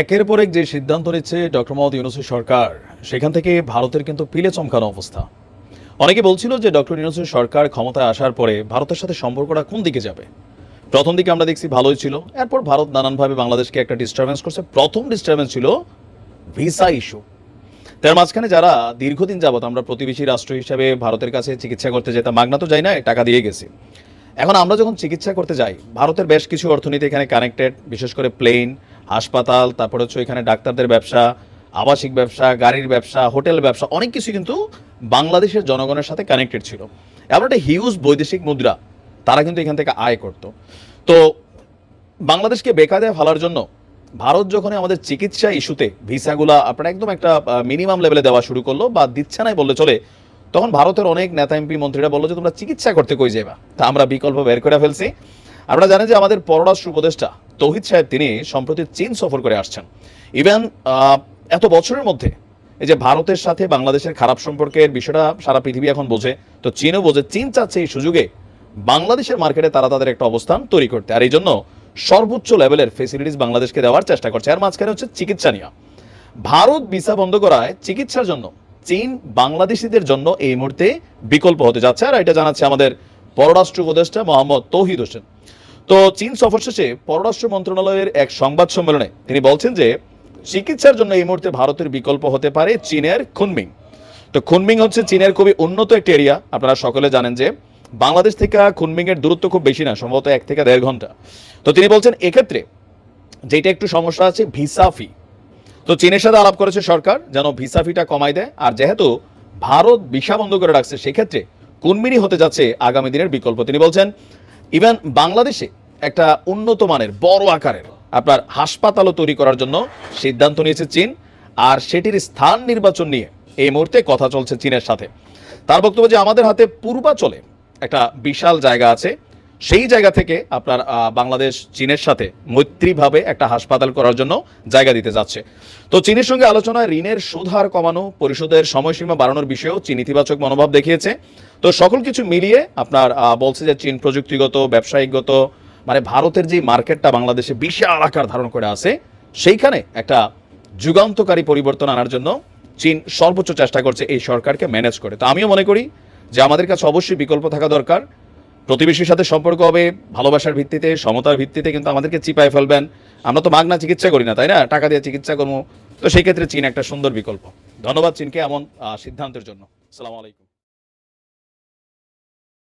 একের পর এক যে সিদ্ধান্ত নিচ্ছে ডক্টর মোহাম্মদ ইউনুসের সরকার, সেখান থেকে ভারতের কিন্তু পিলে চমকানো অবস্থা। অনেকে বলছিল যে ডক্টর ইউনুসের সরকার ক্ষমতায় আসার পরে ভারতের সাথে সম্পর্কটা কোন দিকে যাবে? প্রথম দিকে আমরা দেখছি ভালোই ছিল, এরপর ভারত নানানভাবে বাংলাদেশকে একটা ডিস্টারবেন্স করছে। প্রথম ডিস্টারবেন্স ছিল ভিসা ইস্যু তার মাঝখানে যারা দীর্ঘদিন যাবত আমরা প্রতিবেশী রাষ্ট্র হিসেবে ভারতের কাছে চিকিৎসা করতে যেতাম, মাগনা তো যাই না, টাকা দিয়ে গেছি। এখন আমরা যখন চিকিৎসা করতে যাই, ভারতের বেশ কিছু অর্থনীতি এখানে কানেক্টেড বিশেষ করে প্লেন হাসপাতাল, তারপরে হচ্ছে এখানে ডাক্তারদের ব্যবসা, আবাসিক ব্যবসা, গাড়ির ব্যবসা হোটেল ব্যবসা, অনেক কিছু কিন্তু বাংলাদেশের জনগণের সাথে কানেক্টেড ছিল। এমন একটা হিউজ বৈদেশিক মুদ্রা তারা কিন্তু এখান থেকে আয় করত। তো বাংলাদেশকে বেকায়দায় ফেলার জন্য ভারত যখন আমাদের চিকিৎসা ইস্যুতে ভিসাগুলা আপনার একদম একটা মিনিমাম লেভেলে দেওয়া শুরু করল বা দিচ্ছে নাই বললে চলে তখন ভারতের অনেক নেতা এমপি মন্ত্রীরা বলল যে, তোমরা চিকিৎসা করতে কই যাবা তা আমরা বিকল্প বের করে ফেলছি। আপনারা জানেন যে, আমাদের পররাষ্ট্র উপদেষ্টা তৌহিদ সাহেব তিনি সম্প্রতি চীন সফর করে আসছেন। ইভেন এত বছরের মধ্যে এই যে ভারতের সাথে বাংলাদেশের খারাপ সম্পর্কের বিষয়টা সারা পৃথিবী এখন বোঝে, তো চীনও বোঝে, চীন চাচ্ছে এই সুযোগে বাংলাদেশের মার্কেটে তারা তাদের একটা অবস্থান তৈরি করতে। আর এই জন্য সর্বোচ্চ লেভেলের ফেসিলিটিস বাংলাদেশকে দেওয়ার চেষ্টা করছে। আর মাঝখানে হচ্ছে চিকিৎসা নিয়ে। ভারত ভিসা বন্ধ করায় চিকিৎসার জন্য চীন বাংলাদেশিদের জন্য এই মুহূর্তে বিকল্প হতে যাচ্ছে। আর এটা জানাচ্ছে আমাদের পররাষ্ট্র উপদেষ্টা মোহাম্মদ তৌহিদ হোসেন। তো চীন সফর শেষে পররাষ্ট্র মন্ত্রণালয়ের এক সংবাদ সম্মেলনে তিনি বলছেন যে, চিকিৎসার জন্য এই মুহূর্তে ভারতের বিকল্প হতে পারে চীনের খুনমিং। তো খুনমিং হচ্ছে চীনের খুবই উন্নত একটি এরিয়া আপনারা সকলে জানেন যে, বাংলাদেশ থেকে খুনমিং এর দূরত্ব খুব বেশি না, সম্ভবত এক থেকে দেড় ঘণ্টা। তো তিনি বলছেন, এক্ষেত্রে যেটা একটু সমস্যা আছে, ভিসা ফি তো চীনের সাথে আলাপ করেছে সরকার, যেন ভিসা ফিটা কমাই দেয়। আর যেহেতু ভারত ভিসা বন্ধ করে রাখছে, সেক্ষেত্রে কুনমিনি হতে যাচ্ছে আগামী দিনের বিকল্প। তিনি বলছেন, ইভেন, বাংলাদেশে একটা উন্নত মানের, বড় আকারের আপনার হাসপাতালও তৈরি করার জন্য সিদ্ধান্ত নিয়েছে চীন, আর সেটির স্থান নির্বাচন নিয়ে এই মুহূর্তে কথা চলছে চীনের সাথে। তার বক্তব্য যে আমাদের হাতে পূর্বাচলে একটা বিশাল জায়গা আছে সেই জায়গা থেকে আপনার বাংলাদেশ চীনের সাথে মৈত্রীভাবে একটা হাসপাতাল করার জন্য জায়গা দিতে যাচ্ছে। তো চীনের সঙ্গে আলোচনায় ঋণের সুদ হার কমানো, পরিশোধের সময়সীমা বাড়ানোর বিষয়েও চীন ইতিবাচক মনোভাব দেখিয়েছে। তো সকল কিছু মিলিয়ে আপনার বলছে যে চীন প্রযুক্তিগত, ব্যবসায়িকগত মানে ভারতের যে মার্কেটটা বাংলাদেশে বিশাল আকার ধারণ করে আছে, সেইখানে একটা যুগান্তকারী পরিবর্তন আনার জন্য চীন সর্বোচ্চ চেষ্টা করছে এই সরকারকে ম্যানেজ করে। তো আমিও মনে করি যে আমাদের কাছে অবশ্যই বিকল্প থাকা দরকার। প্রতিবেশীর সাথে সম্পর্ক হবে, ভালোবাসার ভিত্তিতে, সমতার ভিত্তিতে কিন্তু আমাদেরকে চিপায় ফেলবেন। আমরা তো মাগনা চিকিৎসা করি না, তাই না? টাকা দিয়ে চিকিৎসা করব। তো সেই ক্ষেত্রে চীন একটা সুন্দর বিকল্প। ধন্যবাদ চীনকে এমন সিদ্ধান্তের জন্য। সালামু আলাইকুম।